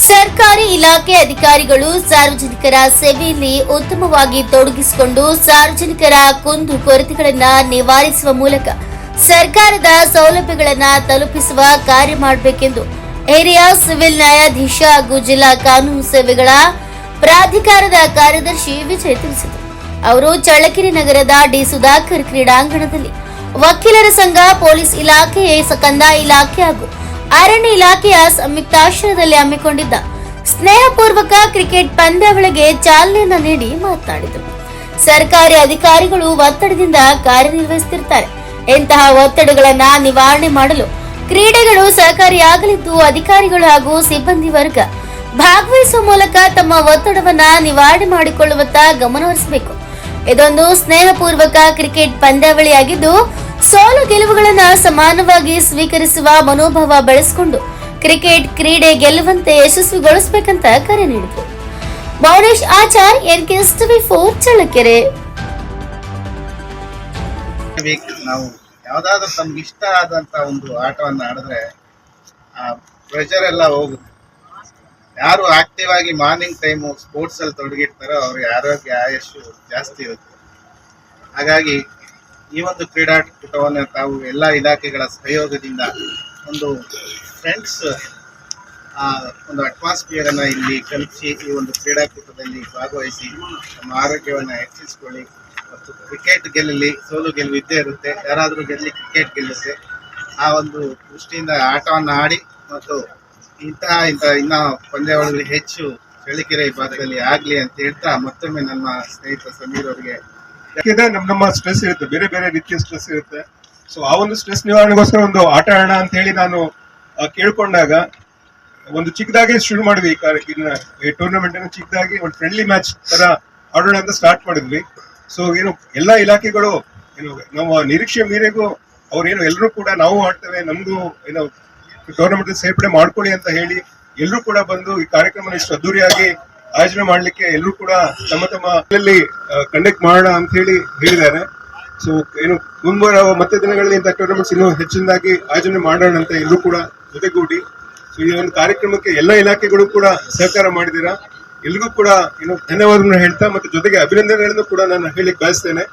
ಸರ್ಕಾರಿ ಇಲಾಖೆ ಅಧಿಕಾರಿಗಳು ಸಾರ್ವಜನಿಕರ ಸೇವೆಯಲ್ಲಿ ಉತ್ತಮವಾಗಿ ತೊಡಗಿಸಿಕೊಂಡು ಸಾರ್ವಜನಿಕರ ಕುಂದು ಕೊರತೆಗಳನ್ನು ನಿವಾರಿಸುವ ಮೂಲಕ ಸರ್ಕಾರದ ಸೌಲಭ್ಯಗಳನ್ನು ತಲುಪಿಸುವ ಕಾರ್ಯ ಮಾಡಬೇಕೆಂದು ಹಿರಿಯ ಸಿವಿಲ್ ನ್ಯಾಯಾಧೀಶ ಹಾಗೂ ಜಿಲ್ಲಾ ಕಾನೂನು ಸೇವೆಗಳ ಪ್ರಾಧಿಕಾರದ ಕಾರ್ಯದರ್ಶಿ ವಿಜಯ್ ತಿಳಿಸಿದರು. ಅವರು ಚಳ್ಳಕೆರೆ ನಗರದ ಡಿ ಸುಧಾಕರ್ ಕ್ರೀಡಾಂಗಣದಲ್ಲಿ ವಕೀಲರ ಸಂಘ ಪೊಲೀಸ್ ಇಲಾಖೆ ಕಂದಾಯ ಇಲಾಖೆ ಹಾಗೂ ಅರಣ್ಯ ಇಲಾಖೆಯ ಸಂಯುಕ್ತಾಶ್ರಯದಲ್ಲಿ ಹಮ್ಮಿಕೊಂಡಿದ್ದ ಸ್ನೇಹಪೂರ್ವಕ ಕ್ರಿಕೆಟ್ ಪಂದ್ಯಾವಳಿಗೆ ಚಾಲನೆಯನ್ನ ನೀಡಿ ಮಾತನಾಡಿದರು ಸರ್ಕಾರಿ ಅಧಿಕಾರಿಗಳು ಒತ್ತಡದಿಂದ ಕಾರ್ಯನಿರ್ವಹಿಸುತ್ತಿರ್ತಾರೆ ಇಂತಹ ಒತ್ತಡಗಳನ್ನ ನಿವಾರಣೆ ಮಾಡಲು ಕ್ರೀಡೆಗಳು ಸಹಕಾರಿಯಾಗಲಿದ್ದು ಅಧಿಕಾರಿಗಳು ಹಾಗೂ ಸಿಬ್ಬಂದಿ ವರ್ಗ ಭಾಗವಹಿಸುವ ಮೂಲಕ ತಮ್ಮ ಒತ್ತಡವನ್ನ ನಿವಾರಣೆ ಮಾಡಿಕೊಳ್ಳುವತ್ತ ಗಮನಹರಿಸಬೇಕು. ಇದೊಂದು ಸ್ನೇಹಪೂರ್ವಕ ಕ್ರಿಕೆಟ್ ಪಂದ್ಯಾವಳಿಯಾಗಿದ್ದು ಸೋಲು ಗೆಲುವುಗಳನ್ನ ಸಮಾನವಾಗಿ ಸ್ವೀಕರಿಸುವ ಮನೋಭಾವ ಬೆಳೆಸಿಕೊಂಡು ಕ್ರಿಕೆಟ್ ಕ್ರೀಡೆ ಗೆಲ್ಲುವಂತೆ ಯಶಸ್ವಿಗೊಳಿಸಬೇಕಂತ ಕರೆ ನೀಡಿದರು. Mounesh Achar N K four, Challakere. ನಾವು ಯಾವ್ದಾದ್ರು ತಮ್ಗೆ ಇಷ್ಟ ಆದಂತ ಒಂದು ಆಟವನ್ನ ಆಡಿದ್ರೆ ಆ ಪ್ರೆಷರ್ ಎಲ್ಲ ಹೋಗುತ್ತೆ. ಯಾರು ಆಕ್ಟಿವ್ ಆಗಿ ಮಾರ್ನಿಂಗ್ ಟೈಮು ಸ್ಪೋರ್ಟ್ಸ್ ಅಲ್ಲಿ ತೊಡಗಿರ್ತಾರೋ ಅವ್ರಿಗೆ ಆರೋಗ್ಯ, ಆಯಸ್ಸು ಜಾಸ್ತಿ ಇರುತ್ತೆ. ಹಾಗಾಗಿ ಈ ಒಂದು ಕ್ರೀಡಾಕೂಟವನ್ನು ತಾವು ಎಲ್ಲ ಇಲಾಖೆಗಳ ಸಹಯೋಗದಿಂದ ಒಂದು ಫ್ರೆಂಡ್ಸ್ ಒಂದು ಅಟ್ಮಾಸ್ಫಿಯರ್ ಅನ್ನ ಇಲ್ಲಿ ಕಲಿಸಿ ಈ ಒಂದು ಕ್ರೀಡಾಕೂಟದಲ್ಲಿ ಭಾಗವಹಿಸಿ ನಮ್ಮ ಆರೋಗ್ಯವನ್ನು ಹೆಚ್ಚಿಸಿಕೊಳ್ಳಿ. ಮತ್ತು ಕ್ರಿಕೆಟ್ ಗೆಲ್ಲಲಿ ಸೋಲು ಗೆಲುವು ಇದ್ದೇ ಇರುತ್ತೆ. ಯಾರಾದರೂ ಗೆಲ್ಲಿ ಕ್ರಿಕೆಟ್ ಗೆಲ್ಲುತ್ತೆ. ಆ ಒಂದು ದೃಷ್ಟಿಯಿಂದ ಆಟವನ್ನು ಆಡಿ ಮತ್ತು ಇಂತಹ ಇಂಥ ಇನ್ನ ಪಂದ್ಯಾವಳಿಗಳು ಹೆಚ್ಚು ಚಳ್ಳಕೆರೆ ಭಾಗದಲ್ಲಿ ಆಗಲಿ ಅಂತ ಹೇಳ್ತಾ ಮತ್ತೊಮ್ಮೆ ನಮ್ಮ ಸ್ನೇಹಿತ ಸಮೀರ್ ಅವರಿಗೆ ಯಾಕೆಂದ್ರೆ ನಮ್ ನಮ್ಮ ಸ್ಟ್ರೆಸ್ ಇರುತ್ತೆ, ಬೇರೆ ಬೇರೆ ರೀತಿಯ ಸ್ಟ್ರೆಸ್ ಇರುತ್ತೆ. ಸೊ ಆ ಒಂದು ಸ್ಟ್ರೆಸ್ ನಿವಾರಣೆಗೋಸ್ಕರ ಒಂದು ಆಟ ಆಡೋಣ ಅಂತ ಹೇಳಿ ನಾನು ಕೇಳ್ಕೊಂಡಾಗ ಒಂದು ಚಿಕ್ಕದಾಗಿ ಶುರು ಮಾಡಿದ್ವಿ ಈ ಟೂರ್ನಮೆಂಟ್ ಅನ್ನು ಚಿಕ್ಕದಾಗಿ ಒಂದು ಫ್ರೆಂಡ್ಲಿ ಮ್ಯಾಚ್ ತರ ಆಡೋಣ ಅಂತ ಸ್ಟಾರ್ಟ್ ಮಾಡಿದ್ವಿ. ಸೊ ಏನು ಎಲ್ಲಾ ಇಲಾಖೆಗಳು, ಏನು ನಮ್ಮ ನಿರೀಕ್ಷೆ ಮೀರೆಗೂ ಅವ್ರೇನು ಎಲ್ಲರೂ ಕೂಡ ನಾವು ಆಡ್ತೇವೆ, ನಮ್ದು ಏನು ಟೂರ್ನಮೆಂಟ್ ಸೇರ್ಪಡೆ ಮಾಡ್ಕೊಳ್ಳಿ ಅಂತ ಹೇಳಿ ಎಲ್ಲರೂ ಕೂಡ ಬಂದು ಈ ಕಾರ್ಯಕ್ರಮ ಇಷ್ಟು ಅದ್ದೂರಿಯಾಗಿ ಆಯೋಜನೆ ಮಾಡಲಿಕ್ಕೆ ಎಲ್ಲರೂ ಕೂಡ ತಮ್ಮ ತಮ್ಮ ಕಂಡಕ್ಟ್ ಮಾಡೋಣ ಅಂತ ಹೇಳಿ ಹೇಳಿದ್ದಾರೆ. ಸೊ ಏನು, ಮುಂಬರುವ ಮತ್ತೆ ದಿನಗಳಲ್ಲಿ ಇಂಥ ಟೂರ್ನಮೆಂಟ್ಸ್ ಇನ್ನೂ ಹೆಚ್ಚಿನದಾಗಿ ಆಯೋಜನೆ ಮಾಡೋಣ ಅಂತ ಎಲ್ಲರೂ ಕೂಡ ಜೊತೆಗೂಡಿ. ಸೊ ಈ ಒಂದು ಕಾರ್ಯಕ್ರಮಕ್ಕೆ ಎಲ್ಲ ಇಲಾಖೆಗಳು ಕೂಡ ಸಹಕಾರ ಮಾಡಿದ್ದೀರಾ? ಎಲ್ರಿಗೂ ಕೂಡ, ಏನು, ಧನ್ಯವಾದಗಳನ್ನು ಹೇಳ್ತಾ ಮತ್ತೆ ಜೊತೆಗೆ ಅಭಿನಂದನೆಗಳನ್ನು ಕೂಡ ನಾನು ಹೇಳಿ ಬಯಸ್ತೇನೆ.